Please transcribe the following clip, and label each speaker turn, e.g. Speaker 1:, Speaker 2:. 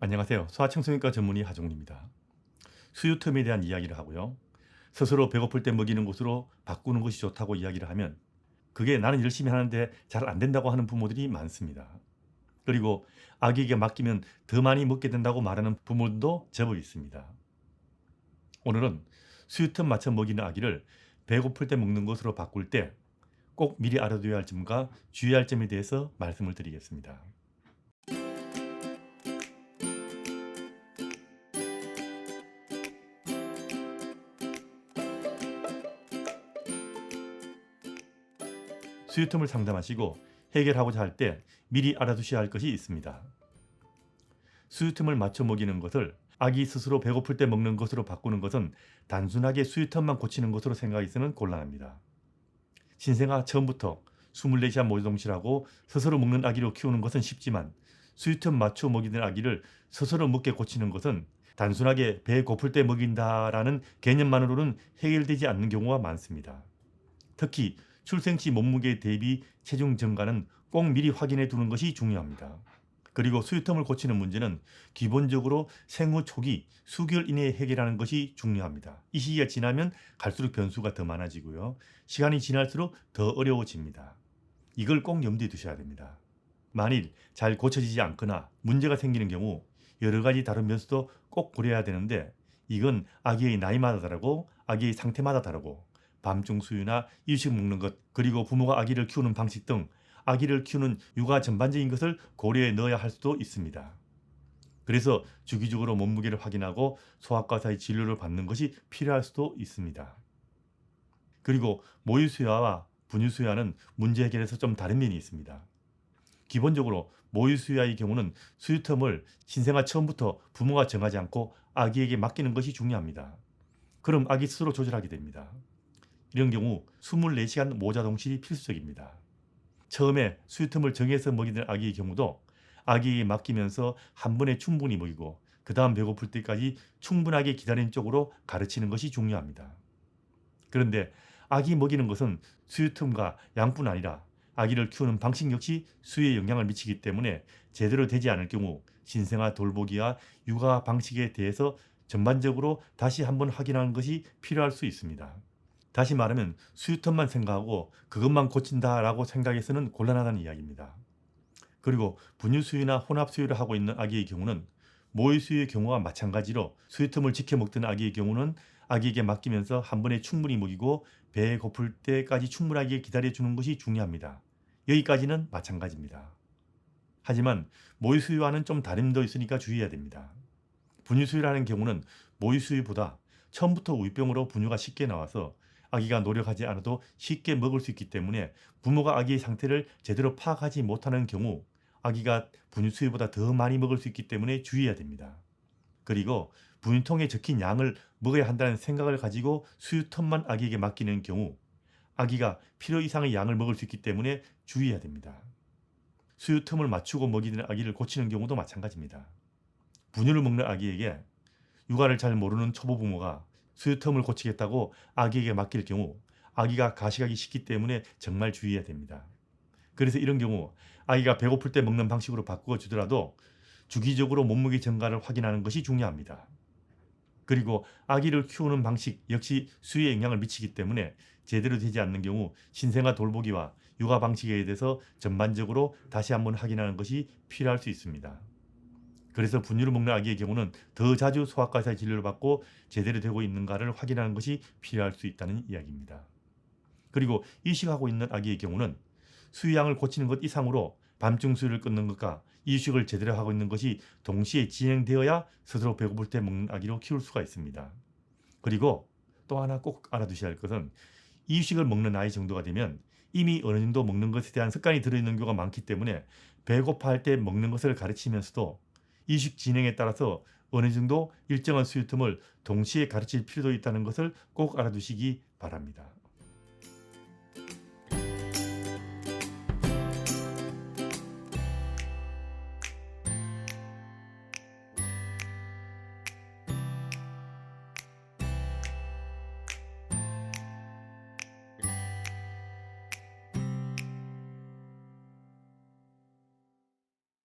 Speaker 1: 안녕하세요. 소아청소년과 전문의 하종입니다. 수유 틈에 대한 이야기를 하고요. 스스로 배고플 때 먹이는 것으로 바꾸는 것이 좋다고 이야기를 하면 그게 나는 열심히 하는데 잘 안 된다고 하는 부모들이 많습니다. 그리고 아기에게 맡기면 더 많이 먹게 된다고 말하는 부모들도 제법 있습니다. 오늘은 수유 틈 맞춰 먹이는 아기를 배고플 때 먹는 것으로 바꿀 때 꼭 미리 알아둬야 할 점과 주의할 점에 대해서 말씀을 드리겠습니다. 수유 틈을 상담하시고 해결하고자 할 때 미리 알아두셔야 할 것이 있습니다. 수유 틈을 맞춰 먹이는 것을 아기 스스로 배고플 때 먹는 것으로 바꾸는 것은 단순하게 수유 틈만 고치는 것으로 생각해서는 곤란합니다. 신생아 처음부터 24시간 모유동실하고 스스로 먹는 아기로 키우는 것은 쉽지만 수유 틈 맞춰 먹이는 아기를 스스로 먹게 고치는 것은 단순하게 배 고플 때 먹인다라는 개념만으로는 해결되지 않는 경우가 많습니다. 특히 출생시 몸무게 대비 체중 증가는 꼭 미리 확인해 두는 것이 중요합니다. 그리고 수유텀을 고치는 문제는 기본적으로 생후 초기 수개월 이내에 해결하는 것이 중요합니다. 이 시기가 지나면 갈수록 변수가 더 많아지고요. 시간이 지날수록 더 어려워집니다. 이걸 꼭 염두에 두셔야 됩니다. 만일 잘 고쳐지지 않거나 문제가 생기는 경우 여러 가지 다른 변수도 꼭 고려해야 되는데 이건 아기의 나이마다 다르고 아기의 상태마다 다르고 밤중 수유나 이유식 먹는 것 그리고 부모가 아기를 키우는 방식 등 아기를 키우는 육아 전반적인 것을 고려해 넣어야 할 수도 있습니다. 그래서 주기적으로 몸무게를 확인하고 소아과사의 진료를 받는 것이 필요할 수도 있습니다. 그리고 모유 수유와 분유 수유와는 문제 해결에서 좀 다른 면이 있습니다. 기본적으로 모유 수유와의 경우는 수유 텀을 신생아 처음부터 부모가 정하지 않고 아기에게 맡기는 것이 중요합니다. 그럼 아기 스스로 조절하게 됩니다. 이런 경우 24시간 모자 동실이 필수적입니다. 처음에 수유 틈을 정해서 먹이는 아기의 경우도 아기에게 맡기면서 한 번에 충분히 먹이고 그 다음 배고플 때까지 충분하게 기다리는 쪽으로 가르치는 것이 중요합니다. 그런데 아기 먹이는 것은 수유 틈과 양뿐 아니라 아기를 키우는 방식 역시 수유에 영향을 미치기 때문에 제대로 되지 않을 경우 신생아 돌보기와 육아 방식에 대해서 전반적으로 다시 한번 확인하는 것이 필요할 수 있습니다. 다시 말하면 수유턴만 생각하고 그것만 고친다라고 생각해서는 곤란하다는 이야기입니다. 그리고 분유 수유나 혼합 수유를 하고 있는 아기의 경우는 모유 수유의 경우와 마찬가지로 수유틈을 지켜 먹던 아기의 경우는 아기에게 맡기면서 한 번에 충분히 먹이고 배에 고플 때까지 충분하게 기다려 주는 것이 중요합니다. 여기까지는 마찬가지입니다. 하지만 모유 수유와는 좀 다름도 있으니까 주의해야 됩니다. 분유 수유를 하는 경우는 모유 수유보다 처음부터 우유병으로 분유가 쉽게 나와서 아기가 노력하지 않아도 쉽게 먹을 수 있기 때문에 부모가 아기의 상태를 제대로 파악하지 못하는 경우 아기가 분유 수유보다 더 많이 먹을 수 있기 때문에 주의해야 됩니다. 그리고 분유통에 적힌 양을 먹어야 한다는 생각을 가지고 수유통만 아기에게 맡기는 경우 아기가 필요 이상의 양을 먹을 수 있기 때문에 주의해야 됩니다. 수유 틈을 맞추고 먹이는 아기를 고치는 경우도 마찬가지입니다. 분유를 먹는 아기에게 육아를 잘 모르는 초보 부모가 수유 틈을 고치겠다고 아기에게 맡길 경우 아기가 가식하기 쉽기 때문에 정말 주의해야 됩니다. 그래서 이런 경우 아기가 배고플 때 먹는 방식으로 바꾸어 주더라도 주기적으로 몸무게 증가를 확인하는 것이 중요합니다. 그리고 아기를 키우는 방식 역시 수유에 영향을 미치기 때문에 제대로 되지 않는 경우 신생아 돌보기와 육아 방식에 대해서 전반적으로 다시 한번 확인하는 것이 필요할 수 있습니다. 그래서 분유를 먹는 아기의 경우는 더 자주 소아과사의 진료를 받고 제대로 되고 있는가를 확인하는 것이 필요할 수 있다는 이야기입니다. 그리고 이식하고 있는 아기의 경우는 수유양을 고치는 것 이상으로 밤중 수유를 끊는 것과 이식을 제대로 하고 있는 것이 동시에 진행되어야 스스로 배고플 때 먹는 아기로 키울 수가 있습니다. 그리고 또 하나 꼭 알아두셔야 할 것은 이유식을 먹는 나이 정도가 되면 이미 어느 정도 먹는 것에 대한 습관이 들어있는 경우가 많기 때문에 배고파할 때 먹는 것을 가르치면서도 이식 진행에 따라서 어느 정도 일정한 수유 틈을 동시에 가르칠 필요도 있다는 것을 꼭 알아두시기 바랍니다.